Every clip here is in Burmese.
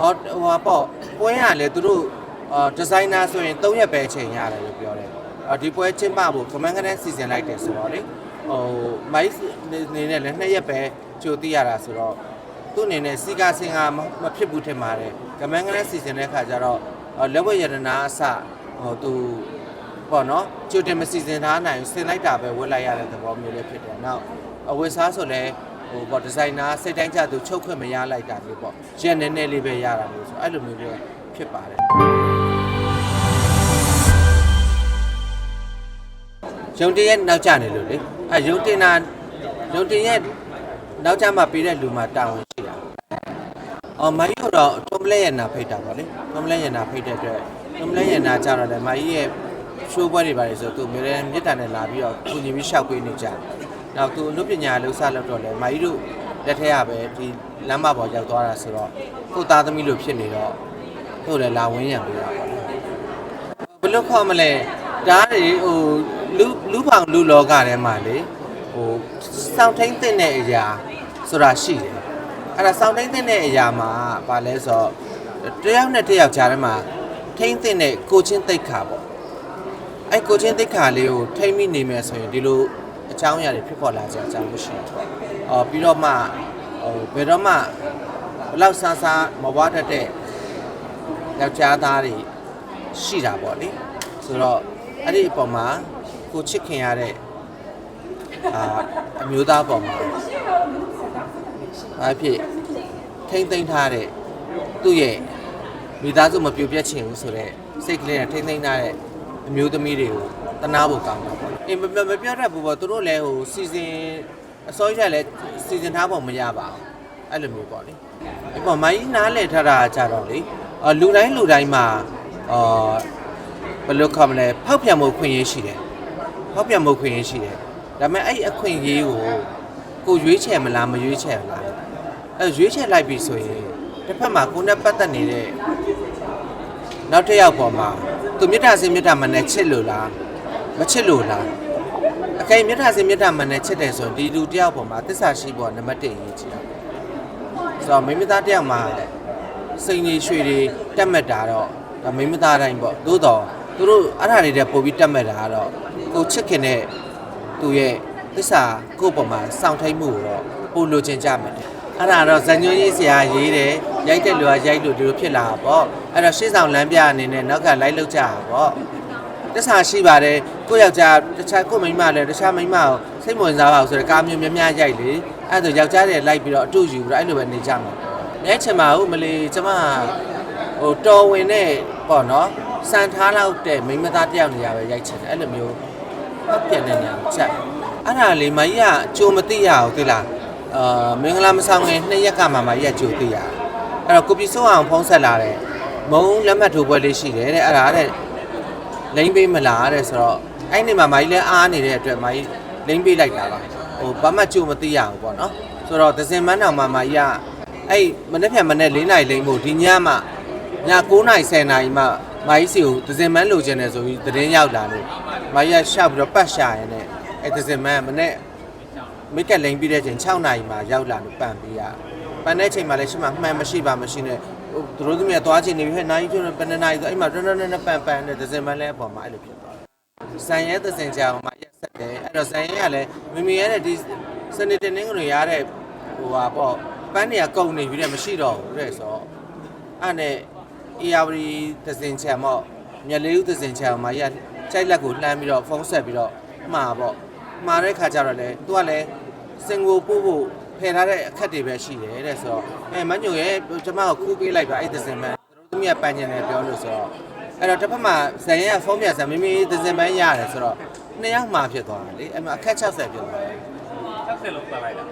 အော်ဟိုပါပေါ့ပွဲရလေသူတို့အာဒီဇိုင်နာဆိုရင်3ရက်ပဲချိန်ရတယ်လို့ပြောတယ်အော်ဒီပွဲချင်းပဖို့ကမန်းကနန်းစီစဉ်လိုက်တယ်ဆိုတော့လေဟိုမိုက်နေနဲ့လည်း2ရက်ပဲကြိုသိရတာဆိုတော့သူ့အနေနဲ့စီကာစင်ကမမဖြစ်ဘူးထင်ပါတယ်ကမန်းကနန်းစီစဉ်တဲ့ခါကျတော့အော်လက်ဝဲရတနာအစဟိုသူပေါ့နော်ကြိုတင်မစီစဉ်ထားနိုင်ဘူးစင်လိုက်တာပဲဝတ်လိုက်ရတဲ့သဘောမျိုးလေးဖြစ်တယ်နောက်အဝတ်စားဆိုလည်း ဟိုပေါ့ဒီဇိုင်နာစိတ်တိုင်းကျသူချုပ်ခွင့်မရလိုက်တာမျိုးပေါ့ရက်နည်းနည်းလေးပဲရတာမျိုးဆိုအဲ့လိုမျိုးလေးဖြစ်ပါတယ်ရုံတင်ရဲ့နောက်ကျနေလို့လေအဲရုံတင်တာရုံတင်ရဲ့နောက်ကျမှပေးတဲ့လူမှတာဝန်ရှိတာအော်မိုင်းတို့တော့တွမ်ပလက်ရနာဖိတ်တာပါလေတွမ်ပလက်ရနာဖိတ်တဲ့အတွက်တွမ်ပလက်ရနာကြတော့လေမိုင်းရဲ့ရှိုးပွဲတွေပါတယ်ဆိုသူအမြဲတမ်းမြစ်တာနဲ့လာပြီးတော့ကုညီပြီးရှောက်ပေးနေကြတယ် နောက်သူအနုပညာလှူဆလုပ်တော့လေမိုင်းတို့လက်ထက်ကပဲဒီလမ်းမပေါ်ရောက်သွားတာဆိုတော့ကိုသားသမီးလိုဖြစ်နေတော့သူ့လည်းလာဝင်းရံပေးတာပါလေဘယ်လိုခေါ်မလဲဒါတွေဟိုလူလူပေါင်းလူလောကထဲမှာလေဟိုစောင့်ထိန်တဲ့အရာဆိုတာရှိတယ်အဲ့ဒါစောင့်ထိန်တဲ့အရာမှာဘာလဲဆိုတော့တယောက်နဲ့တယောက်ကြားထဲမှာထိန်တဲ့ကိုချင်းတိတ်ခါပေါ့အဲ့ကိုချင်းတိတ်ခါလေးကိုထိမ့်မိနေမယ်ဆိုရင်ဒီလို အကြောင်းအရာတွေဖြစ်ပေါ်လာကြအကြောင်းမရှိဘူးပေါ့အော်ပြီးတော့မှဟိုဘယ်တော့မှဘယ်လောက်ဆန်းဆန်းမဝါတတ်တဲ့ယောက်ျားသားတွေရှိတာပေါ့လေဆိုတော့အဲ့ဒီအပေါ်မှာကိုချစ်ခင်ရတဲ့အာအမျိုးသားပေါ်မှာဘာဖြစ်ထိမ့်သိမ့်ထားတဲ့သူ့ရဲ့မိသားစုမပြိုပြတ်ချင်ဘူးဆိုတော့စိတ်ကလေးနဲ့ထိမ့်သိမ့်ထားတဲ့အမျိုးသမီးတွေကိုတနာဖို့ကောင်းတာပေါ့ အေးမမမပြောတတ်ဘူးပေါ့သူတို့လည်းဟိုစီစဉ်အစိုးရလည်းစီစဉ်ထားဖို့မရပါဘူးအဲ့လိုမျိုးပေါ့လေဒီပေါ်မိုင်းနားလည်ထားတာကြတော့လေအလူတိုင်းလူတိုင်းမှာအာဘယ်လိုခေါ်မလဲဖောက်ပြန်မှုခွင့်ရရှိတယ်ဖောက်ပြန်မှုခွင့်ရရှိတယ်ဒါပေမဲ့အဲ့အခွင့်အရေးကိုကိုရွေးချယ်မလားမရွေးချယ်မလားအဲ့ရွေးချယ်လိုက်ပြီဆိုရင်တစ်ဖက်မှာကိုယ်နဲ့ပတ်သက်နေတဲ့နောက်တစ်ယောက်ပေါ်မှာသူမေတ္တာစင်မေတ္တာမနဲ့ချစ်လို့လား မချစ်လို့လားအကယ်မေတ္တာစင်မေတ္တာမနဲ့ချစ်တယ်ဆိုရင်ဒီလူတစ်ယောက်ပေါ်မှာသစ္စာရှိဖို့ကနံပါတ်1အရေးကြီးတာဆိုတော့မိမသားတစ်ယောက်မှာစိန်ကြီးရွှေတွေတက်မှတ်တာတော့ဒါမိမသားတိုင်းပေါ့သို့တော့သူတို့အဲ့ဒါတွေတဲ့ပို့ပြီးတက်မှတ်တာကတော့ကိုချစ်ခင်တဲ့သူရဲ့သစ္စာကိုယ့်ပေါ်မှာစောင့်ထိန်မှုကိုတော့ပို့လိုချင်ကြမယ်အဲ့ဒါတော့ဇန်ညွန်းရေးဆရာရေးတယ်ရိုက်တဲ့လူကရိုက်လို့ဒီလိုဖြစ်လာတာပေါ့အဲ့တော့ရှေ့ဆောင်လမ်းပြအနေနဲ့နောက်ကလိုက်လောက်ကြတာပေါ့ တစ္ဆာရှိပါတယ်ကိုယ့်ယောက်ျားတခြားကိုယ့်မိန်းမလည်းတခြားမိန်းမကိုစိတ်ဝင်စားပါဘူးဆိုတော့ကားမျိုးများများရိုက်လေအဲ့ဒါဆိုယောက်ျားတွေလိုက်ပြီးတော့အတူယူပြီးတော့အဲ့လိုပဲနေကြမှာမြဲချင်ပါဘူးမလီကျမဟိုတော်ဝင်နဲ့ပေါ့နော်စံထားလောက်တဲ့မိန်းမသားတယောက်နေရာပဲရိုက်ချင်တယ်အဲ့လိုမျိုးဟောက်ပြက်နေနေချက်အဲ့ဒါလေမကြီးကကြိုမသိရဘူးသိလားအာမင်္ဂလာမဆောင်ခင်နှစ်ရက်ကမှမကြီးကကြိုသိရအဲ့တော့ကိုပီစိုးအောင်ဖုံးဆက်လာတယ်မုံလက်မှတ်ထိုးပွဲလေးရှိတယ်တဲ့အဲ့ဒါတဲ့ လိမ့်ပေးမလားတဲ့ဆိုတော့အဲ့ဒီမှာမာကြီးလည်းအားနေတဲ့အတွက်မာကြီးလိမ့်ပေးလိုက်တာပါဟိုဘာမှကြိုမသိရဘူးပေါ့နော်ဆိုတော့ဒဇင်မန်းတော်မှာမာကြီးကအဲ့မနေ့ဖြန်မနေ့၄နိုင်လိမ့်ဖို့ဒီညမှည9နိုင်10နိုင်မှမာကြီးစီကိုဒဇင်မန်းလိုချင်တယ်ဆိုပြီးသတင်းရောက်လာလို့မာကြီးကရှောက်ပြီးတော့ပတ်ရှာရင်လည်းအဲ့ဒဇင်မန်းကမနေ့မိကက်လိမ့်ပြီးတဲ့ချိန်6နိုင်မှရောက်လာလို့ပန်ပေးရပန်တဲ့ချိန်မှာလည်းရှိမှမှန်မရှိပါမရှိနဲ့ ဟိုသူတို့သမီးကသွားချင်နေပြီဟဲ့နိုင်ကျွန်းဘယ်နှစ်နိုင်ဆိုအဲ့မှာတွန်းတွန်းနဲ့ပန်ပန်နဲ့ဒဇင်မန်းလည်းအပေါ်မှာအဲ့လိုဖြစ်သွားတယ်ဇန်ရဲသစင်ကြောင်မှာရက်ဆက်တယ်အဲ့တော့ဇန်ရဲကလည်းမမီရဲတဲ့ဒီစနေတနင်္ဂနွေရတဲ့ဟိုဟာပေါ့ပန်းနေရကုန်နေပြီတဲ့မရှိတော့ဘူးတဲ့ဆိုတော့အဲ့နဲ့အေယာဝတီသစင်ချံမော့မြက်လေးဦးသစင်ချံမှာရက်ကြိုက်လက်ကိုလှမ်းပြီးတော့ဖုန်းဆက်ပြီးတော့မှာပေါ့မှာတဲ့ခါကျတော့လေသူကလည်းစင်ကိုပို့ဖို့ ဖယ်ထားတဲ့အခက်တွေပဲရှိတယ်တဲ့ဆိုတော့အဲမညိုရဲ့ကျမကိုခူးပေးလိုက်ပါအဲ့သစင်မန်းသူတို့သမီးကပန်းချင်တယ်ပြောလို့ဆိုတော့အဲ့တော့တစ်ဖက်မှာဇန်ရဲကဖုန်းပြဆန်မိမိသဇင်ပန်းရတယ်ဆိုတော့နှစ်ယောက်မှဖြစ်သွားတယ်လေအဲ့မှာအခက်60ဖြစ်သွားတယ်60လုံးပတ်လိုက်တာ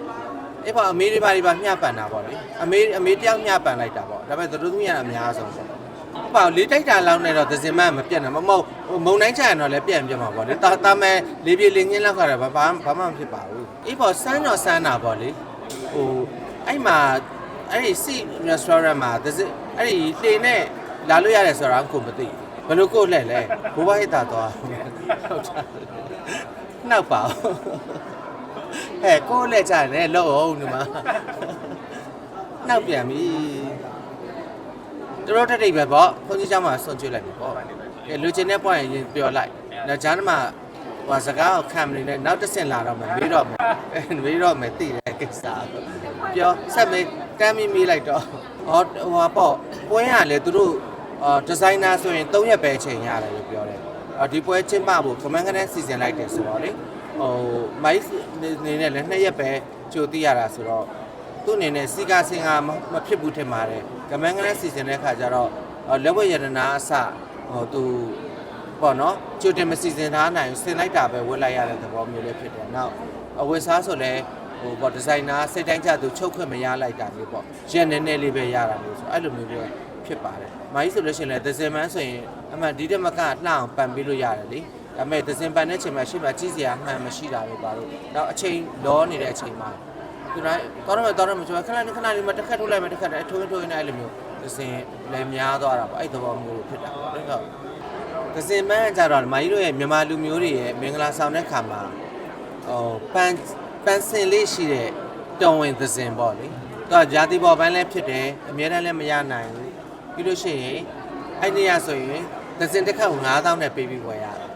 အဲ့ပေါ့အမေတွေပါတွေပါမျှပန်တာပေါ့လေအမေအမေတယောက်မျှပန်လိုက်တာပေါ့ဒါပေမဲ့သူတို့သမီးရတာအများဆုံးပေါ့ဟုတ်ပါဘူးလေးတိုက်တာလောက်နဲ့တော့သဇင်မန်းမပြတ်နိုင်မမဟုတ်ဟိုမုံတိုင်းချရရင်တော့လည်းပြတ်ရင်ပြတ်မှာပေါ့လေတာတာမဲလေးပြေလေးငင်းလောက်ခါတော့ဘာဘာဘာမှမဖြစ်ပါဘူးအေးပေါ့စမ်းတော့စမ်းတာပေါ့လေ ဟိုအဲ့မှာအဲ့ဒီစီ restaurant မှာသဇင်အဲ့ဒီလှေနဲ့လာလို့ရတယ်ဆိုတော့ကိုမသိဘူးဘယ်လိုကိုလှဲ့လဲဘိုးဘဟိတာသွားဟုတ်တာနောက်ပါဦးဟဲ့ကိုလှဲ့ကြတယ်လို့အောင်ဒီမှာနောက်ပြန်ပြီ သူတို့တက်တိတ်ပဲပေါ့ခွန်ကြီးเจ้าမှာဆွန့်ကျွေးလိုက်ပြီပေါ့ကဲလူချင်းတဲ့ပွားရင်ပြောလိုက်နောက်ဂျာနမှာ ဟိုစကားကိုခံမနေနဲ့နောက်တစ်ဆင့်လာတော့မယ်မေးတော့မယ်မေးတော့မယ်သိတယ်ကိစ္စပြောဆက်မေးတမ်းမီမေးလိုက်တော့ဟောဟိုပေါ့ပွဲရလေသူတို့အာဒီဇိုင်နာဆိုရင်3ရက်ပဲချိန်ရတယ်လို့ပြောတယ်အော်ဒီပွဲချင်းပဖို့ကမန်းကန်းစီစဉ်လိုက်တယ်ဆိုတော့လေဟိုမိုက်နေနဲ့လည်း2ရက်ပဲကြိုသိရတာဆိုတော့သူ့အနေနဲ့စီကာစင်ကမမဖြစ်ဘူးထင်ပါတယ်ကမန်းကလေးစီစဉ်တဲ့ခါကျတော့အော်လက်ဝဲရတနာအစဟိုသူ ပေါ့နော်ကြိုတင်မစီစဉ်ထားနိုင်ဘူးဆင်လိုက်တာပဲဝတ်လိုက်ရတဲ့သဘောမျိုးလေးဖြစ်တယ်နောက်အဝတ်စားဆိုလဲဟိုပေါ့ဒီဇိုင်နာစိတ်တိုင်းကျသူချုပ်ခွင့်မရလိုက်တာမျိုးပေါ့ရက်နဲနဲလေးပဲရတာမျိုးဆိုအဲ့လိုမျိုးပဲဖြစ်ပါတယ်မိုင်းဆိုလို့ရှိရင်လည်းဒဇင်မန်းဆိုရင်အမှန်ဒီတက်မကလှအောင်ပန်ပေးလို့ရတယ်လေဒါပေမဲ့ဒဇင်ပန်တဲ့ချိန်မှာရှေ့မှာကြီးစရာအမှန်မရှိတာပဲပါလို့တော့အချိန်လောနေတဲ့အချိန်မှာသူတိုင်းတော်တော့တော်တော့မချွတ်ခဏလေးခဏလေးမှတစ်ခက်ထိုးလိုက်မှတစ်ခက်တည်းထိုးထိုးနေအဲ့လိုမျိုးသစင်လည်းများသွားတာပေါ့အဲ့သဘောမျိုးဖြစ်တာပေါ့ဒါက သစင်မန်းကြတော့မာကြီးတို့ရဲ့မြန်မာလူမျိုးတွေရဲ့မင်္ဂလာဆောင်တဲ့ခါမှာဟိုပန်းပန်းစင်လေးရှိတဲ့တုံဝင်သစင်ပေါ့လေသူကဂျာတိပေါ်ပန်းလည်းဖြစ်တယ်အများတန်းလည်းမရနိုင်ဘူးပြီးလို့ရှိရင်အဲ့နေရဆိုရင်သစင်တစ်ခက်ကို9000နဲ့ပေးပြီးဝယ်ရတယ်